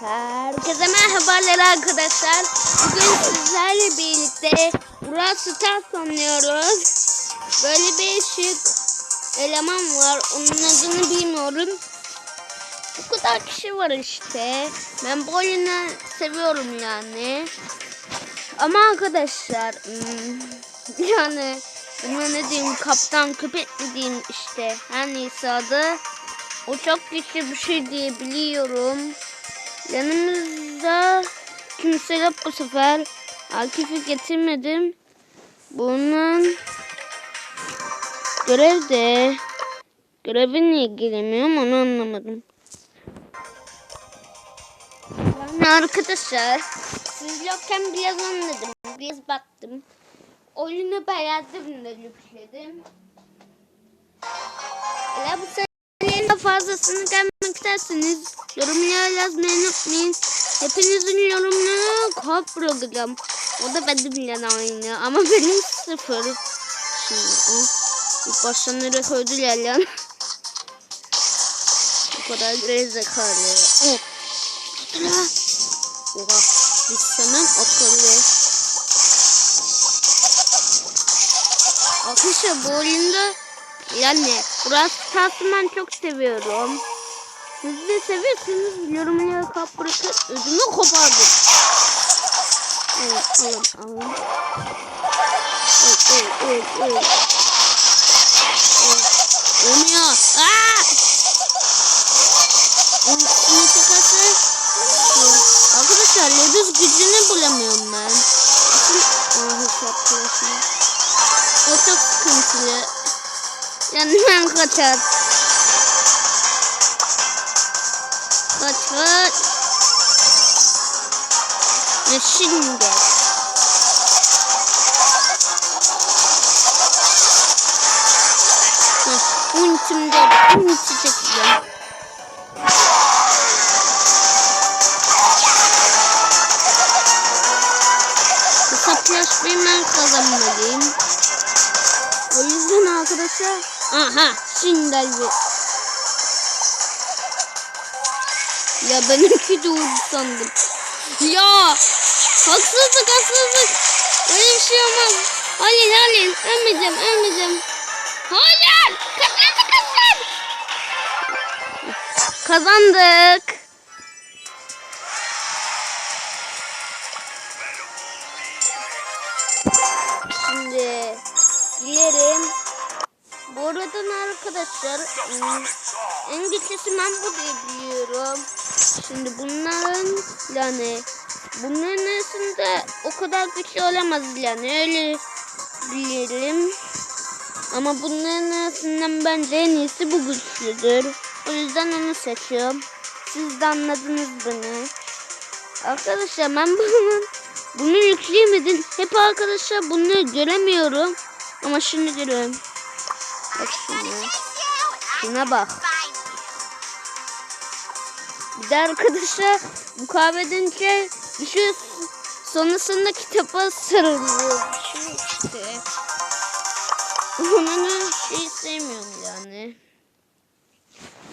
Herkese merhabalar arkadaşlar. Bugün sizlerle birlikte Brawl Stars oynuyoruz. Böyle bir şık eleman var. Onun adını bilmiyorum. Bu kadar kişi var işte. Ben bu oyunu seviyorum yani. Ama arkadaşlar hmm, yani buna ne diyeyim kaptan köpek mi diyeyim işte her neyse adı. O çok güçlü bir şey diye biliyorum. Yanımızda kimse yok bu sefer. Akif'i getirmedim. Bunun görev de görevinle ilgileniyorum onu anlamadım. Yani arkadaşlar siz yokken biraz anladım. Biraz baktım. Oyunu beğendim de yükledim. Öyle bu fazlasını gelmek isterseniz yorumlara yazmayı unutmayın. Hepinizin yorumlarını kop bırakacağım. O da benim yan oyunu ama benim sıfır. Şimdi o ilk baştan nereye koydular lan. Bu kadar gerizekalı. Oh. Oha. Biz senin akıllı. Arkadaşlar bu oyunda yani Brawl Stars'ı ben çok seviyorum. Siz de seviyorsunuz. Yorumlara kap bırakın. Ödümü kopardım. Evet, alın, alın. Evet, evet, evet, evet. Evet. Olmuyor. Aa! Onun çakarsa Arkadaşlar Lebus gücünü bulamıyorum ben. Aha hesaplaşma. O çok sıkıntılı. Ben kaçar. Kaç kaç. Ve şimdi. Ultimde ulti çekeceğim. Hesaplaşmayı ben kazanmalıyım. O yüzden arkadaşlar aha şimdi bir ya benimki de uğurdu sandım. Ya haksızlık haksızlık. Öyle bir şey olmaz. Hayır hayır ölmeyeceğim ölmeyeceğim. Hayır kazandık kazandık. Kazandık. Şimdi girelim. Bu arada arkadaşlar ım, en güçlüsü ben bu diye biliyorum. Şimdi bunların yani bunların arasında o kadar güçlü olamaz yani öyle diyelim. Ama bunların arasından bence en iyisi bu güçlüdür. O yüzden onu seçiyorum. Siz de anladınız beni. Arkadaşlar ben bunun bunu yükleyemedim. Hep arkadaşlar bunu göremiyorum. Ama şimdi görüyorum. Bak şuna. Şuna bak. Bir de arkadaşlar bu kahvedince bir şey sonrasında kitaba sarılıyor. Bir şey işte. Onun şey sevmiyorum yani.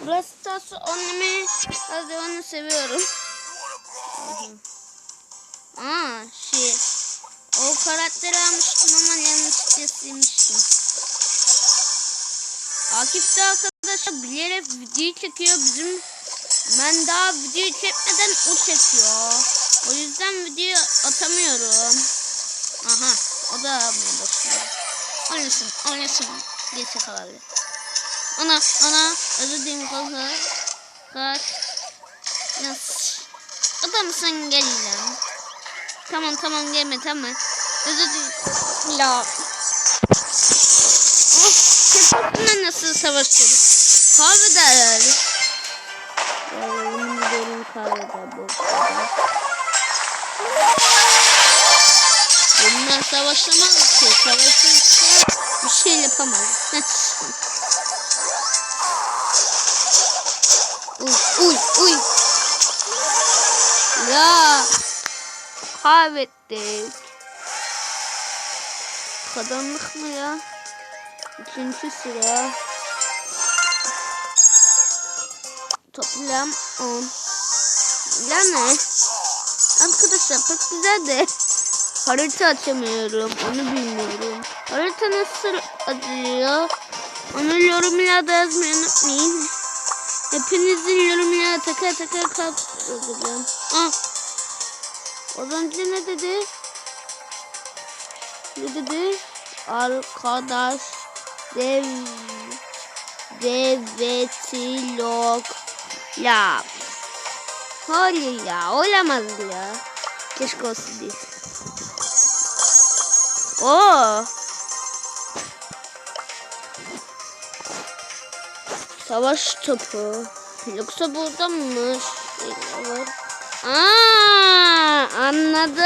Burası Tasu annemi hadi onu seviyorum. Aa şey. O karakteri almıştım ama yanlışlıkla silmiştim. Akif de arkadaşlar bilerek video çekiyor bizim. Ben daha video çekmeden o çekiyor. O yüzden video atamıyorum. Aha o da almaya başlıyor. Oynasın oynasın diye şakalarla. Ana ana özür dilerim kanka. Kaç. Yes. Adamsın gel lan. Tamam tamam gelme tamam. Özür dilerim. Kesatla nasıl savaşıyoruz? Kahvede herhalde. Ya yemin ederim kahvede bu. Bunlar savaşamaz ki. Savaşırsa bir şey yapamaz. uy uy uy. Ya. Kaybettik. Kazandık mı ya? İkinci sıra. Toplam 10. Yani arkadaşlar pek güzel de harita açamıyorum. Onu bilmiyorum. Harita nasıl açılıyor? Onu yorumlarda yazmayı unutmayın. Hepinizin yorumlara takar takar kalp yazacağım. Ah. Az önce ne dedi? Ne dedi? Arkadaş dev devetilog ya. Hayır ya olamaz ya. Keşke olsun değil. Oo. Savaş topu. Yoksa burada mı? Aa, anladım.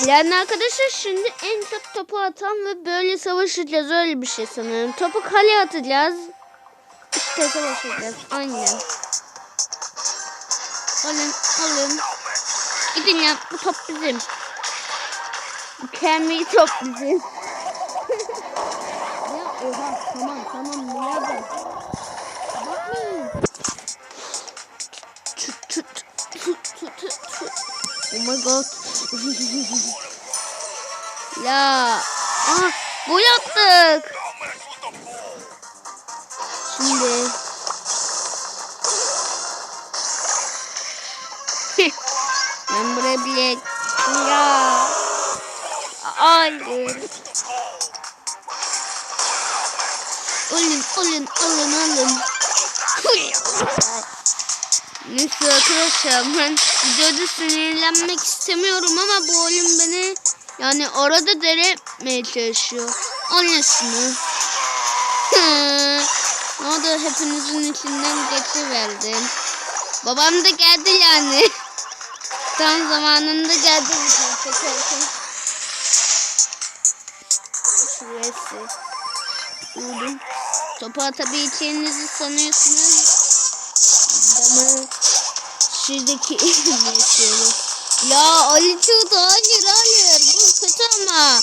Yani arkadaşlar şimdi en çok topu atan ve böyle savaşacağız öyle bir şey sanırım. Topu kaleye atacağız. İşte savaşacağız. Aynen. Alın alın. Gidin ya bu top bizim. Mükemmel top bizim. ya oha tamam tamam nerede? Bakmayın. Tut tut tut tut tut. Oh my god. Ya. Ah bu yaptık. Şimdi. ben buraya bile ya. Hayır. Alın alın alın alın. Neyse arkadaşlar ben videoda sinirlenmek istemiyorum ama bu oyun beni yani orada deretmeye çalışıyor. Annesini. ne oldu hepinizin içinden geçiverdim. Babam da geldi yani. Tam zamanında geldi bizim çekerken. Şurası. Vurdum. Topu atabileceğinizi sanıyorsunuz. Adamı şuradaki. Ya Ali Çuğdu hayır hayır bu kötü ama.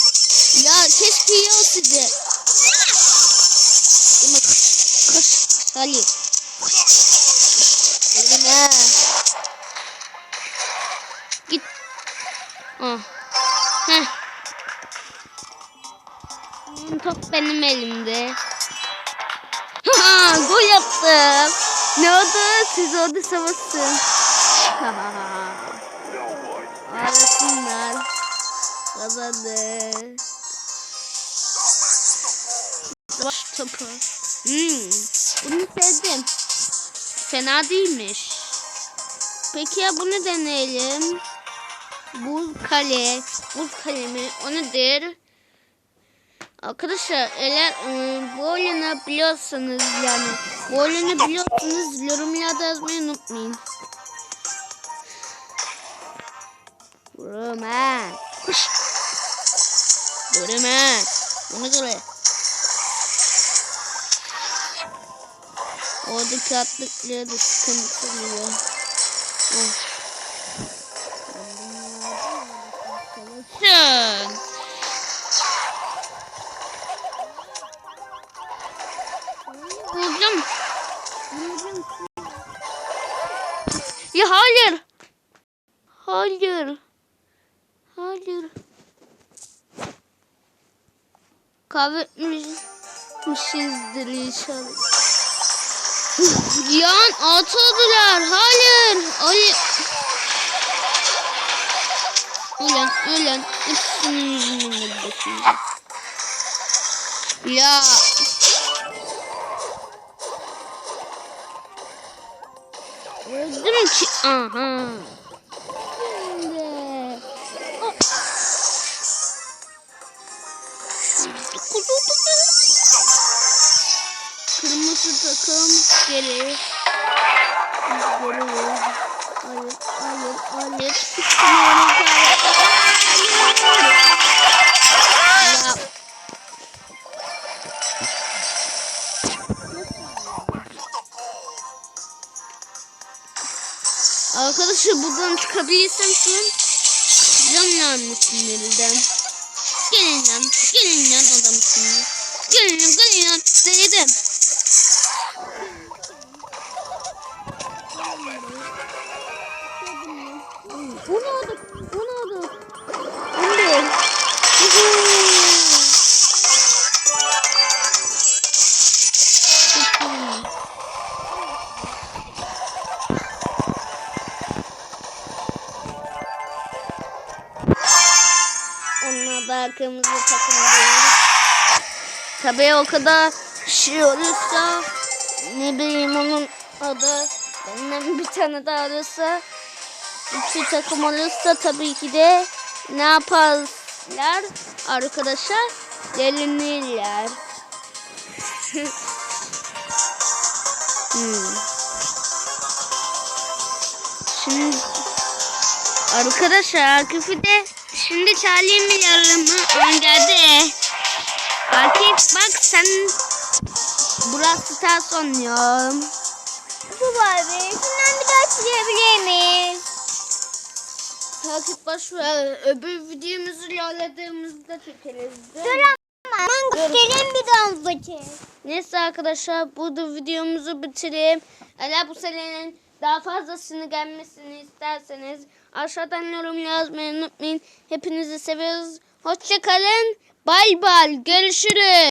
Ya keşke iyi olsaydı. Ama kış kış Ali. Elime. Git. Ah. Heh. Top benim elimde. Ha, gol yaptım. Ne oldu? Siz orada savaşsın. Arasınlar. Kazandı. Savaş topu. Hmm, bunu sevdim. Fena değilmiş. Peki ya bunu deneyelim. Buz kale. Buz kalemi. O nedir? Arkadaşlar eğer e, bu oyunu biliyorsanız yani bu oyunu biliyorsanız yorumlarda yazmayı unutmayın. Vururum ha. Kuş. Vururum ha. Ona göre. Oradaki atlıklara da sıkıntı oluyor. Oh. Hayır. Hayır. Kaybetmişizdir inşallah. Yan altı oldular. Hayır. Hayır. Ulan ulan. Hepsinin yüzünden bakayım. Ya. Öldüm ki. Aha. Geri. Geri. Hayır, hayır, hayır. Arkadaşlar buradan çıkabilirsem şu an çıkacağım yani sinirden. Gelin lan, gelin lan adamsınız. Gelin lan, gelin lan, denedim. Bunu olduk. Bunu olduk. Bunu değil. Onlar da kırmızı takım diyoruz. Tabii o kadar şey olursa ne bileyim onun adı. Benim bir tane daha arası iki takım olursa tabii ki de ne yaparlar arkadaşlar? Delinirler. hmm. Şimdi arkadaşlar Akif'i de şimdi mı yarımı önce Akif bak sen burası Stars oynuyorum. Bu abi. Şundan bir daha çizebilir miyiz? Takip ver. Öbür videomuzu yolladığımızda çekeriz. Dur ama. Ben göstereyim bir daha. Neyse arkadaşlar burada videomuzu bitireyim. Eğer bu serinin daha fazlasını gelmesini isterseniz aşağıdan yorum yazmayı unutmayın. Hepinizi seviyoruz. Hoşçakalın. Bay bay. Görüşürüz.